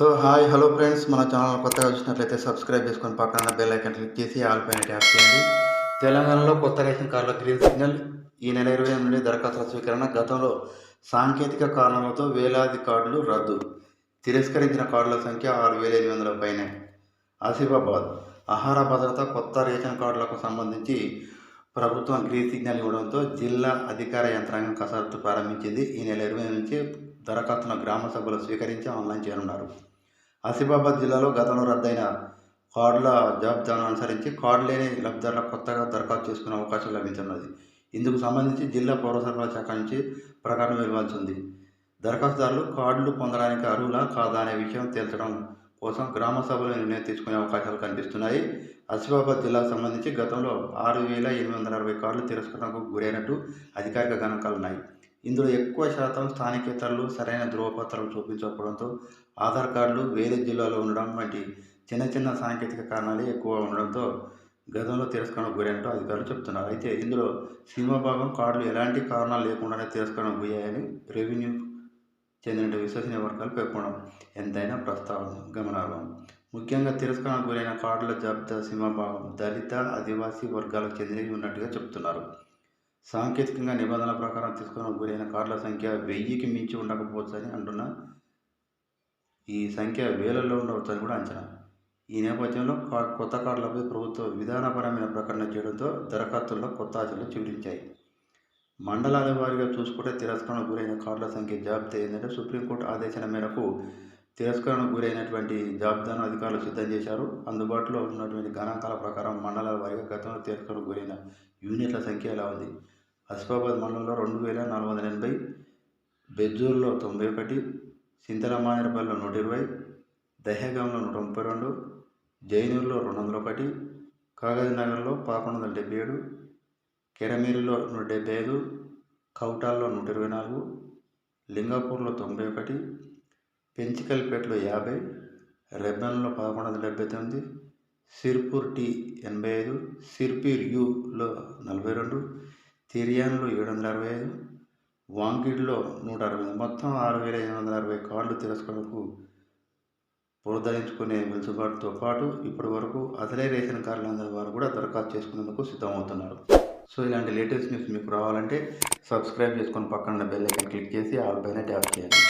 So hi hello friends. మన channel కొత్తగా వచ్చినట్లయితే సబ్స్క్రైబ్ చేసుకొని పక్కన బెల్ ఐకన్ క్లిక్ చేసి ఆల్ పైన ట్యాప్ చేయండి. తెలంగాణలో కొత్త రేషన్ కార్డుల గ్రీన్ సిగ్నల్ ఈ నెల ఇరవై నుండి దరఖాస్తుల స్వీకరణ గతంలో సాంకేతిక కారణాలతో వేలాది కార్డులు రద్దు. తిరస్కరించిన కార్డుల సంఖ్య ఆరు వేల ఐదు వందల పైనే. ఆసిఫాబాద్. ఆహార భద్రత కొత్త రేషన్ కార్డులకు సంబంధించి ప్రభుత్వం గ్రీన్ సిగ్నల్ ఇవ్వడంతో జిల్లా అధికార యంత్రాంగం కసరత్తు ప్రారంభించింది. ఈ నెల ఇరవై నుంచి దరఖాస్తును గ్రామ సభలు స్వీకరించి ఆన్లైన్ చేయనున్నారు. ఆసిఫాబాద్ జిల్లాలో గతంలో రద్దయిన కార్డుల జాబితాను అనుసరించి కార్డు లేని లబ్ధిదారుల కొత్తగా దరఖాస్తు చేసుకునే అవకాశం లభించనున్నది. ఇందుకు సంబంధించి జిల్లా పౌర సరఫరా శాఖ నుంచి ప్రకటన వెలువల్సి ఉంది. దరఖాస్తుదారులు కార్డులు పొందడానికి అర్హులా కాదా అనే విషయం తేల్చడం కోసం గ్రామ సభలో నిర్ణయం తీసుకునే అవకాశాలు కనిపిస్తున్నాయి. ఆసిఫాబాద్ జిల్లాకు సంబంధించి గతంలో ఆరు వేల ఎనిమిది వందల అరవై కార్డులు తిరస్కరణకు గురైనట్టు అధికారిక గణాంకాలు ఉన్నాయి ఇందులో ఎక్కువ శాతం స్థానికేతరులు సరైన ధృవపత్రాలు చూపించకపోవడంతో ఆధార్ కార్డులు వేరే జిల్లాలో ఉండడం వంటి చిన్న చిన్న సాంకేతిక కారణాలు ఎక్కువ ఉండడంతో గతంలో తిరస్కరణకు గురైనట్టు అధికారులు చెబుతున్నారు. అయితే ఇందులో సినిమా భాగం కార్డులు ఎలాంటి కారణాలు లేకుండానే తిరస్కరణకు గురయ్యాయని రెవెన్యూ చెందిన విశ్వసనీయ వర్గాలు పేర్కొనడం ఎంతైనా ప్రస్తావన గమనార్హం. ముఖ్యంగా తిరస్కరణకు గురైన కార్డుల జాబితా సినిమా భాగం దళిత ఆదివాసీ వర్గాలకు చెందినవి ఉన్నట్టుగా చెబుతున్నారు. సాంకేతికంగా నిబంధనల ప్రకారం తీసుకున్న గురైన కార్డుల సంఖ్య వెయ్యికి మించి ఉండకపోవచ్చని అంటున్న ఈ సంఖ్య వేలల్లో ఉండవచ్చని కూడా అంచనా. ఈ నేపథ్యంలో కా- కొత్త కార్డులపై ప్రభుత్వ విధానపరమైన ప్రకటన చేయడంతో దరఖాస్తుల్లో కొత్త ఆశలు చిగురించాయి మండలాల వారీగా చూసుకుంటే తిరస్కరణకు గురైన కార్డుల సంఖ్య జాబితా ఏంటంటే సుప్రీంకోర్టు ఆదేశాల మేరకు తిరస్కరణకు గురైనటువంటి జాబితాను అధికారులు సిద్ధం చేశారు. అందుబాటులో ఉన్నటువంటి గణాంకాల ప్రకారం మండలాల వారీగా గతంలో తిరస్కరణకు గురైన యూనిట్ల సంఖ్య ఎలా ఉంది? అసిఫాబాద్ మండలంలో రెండు వేల నాలుగు వందల ఎనభై బెజ్జూరులో తొంభై ఒకటి సింతలమానేరపల్లిలో నూట ఇరవై దహేగాంలో నూట ముప్పై రెండు జైనూరులో రెండు వందల ఒకటి కాగజ్ నగర్లో పదకొండు వందల డెబ్బై ఏడు కెరమేరిలో నూట డెబ్బై ఐదు కౌటాల్లో నూట ఇరవై నాలుగు లింగాపూర్లో తొంభై ఒకటి పెంచికల్పేటలో యాభై రెబ్బన్లో పదకొండు వందల డెబ్బై తొమ్మిది సిర్పూర్ టీ ఎనభై ఐదు సిర్పూర్ యులో నలభై రెండు తిరియాన్లో ఏడు వందల అరవై ఐదు వాంకిడ్లో నూట అరవై ఐదు మొత్తం ఆరు వేల ఎనిమిది వందల అరవై కార్డులు తిరస్కరణకు పునరుద్ధరించుకునే వెలుసుబాటుతో పాటు ఇప్పటి వరకు అసలే రేషన్ కార్డులు వారు కూడా దరఖాస్తు చేసుకునేందుకు సిద్ధమవుతున్నారు. సో ఇలాంటి లేటెస్ట్ న్యూస్ మీకు రావాలంటే సబ్స్క్రైబ్ చేసుకొని పక్కన బెల్ ఐకన్ క్లిక్ చేసి ఆల్ పైన ట్యాప్ చేయండి.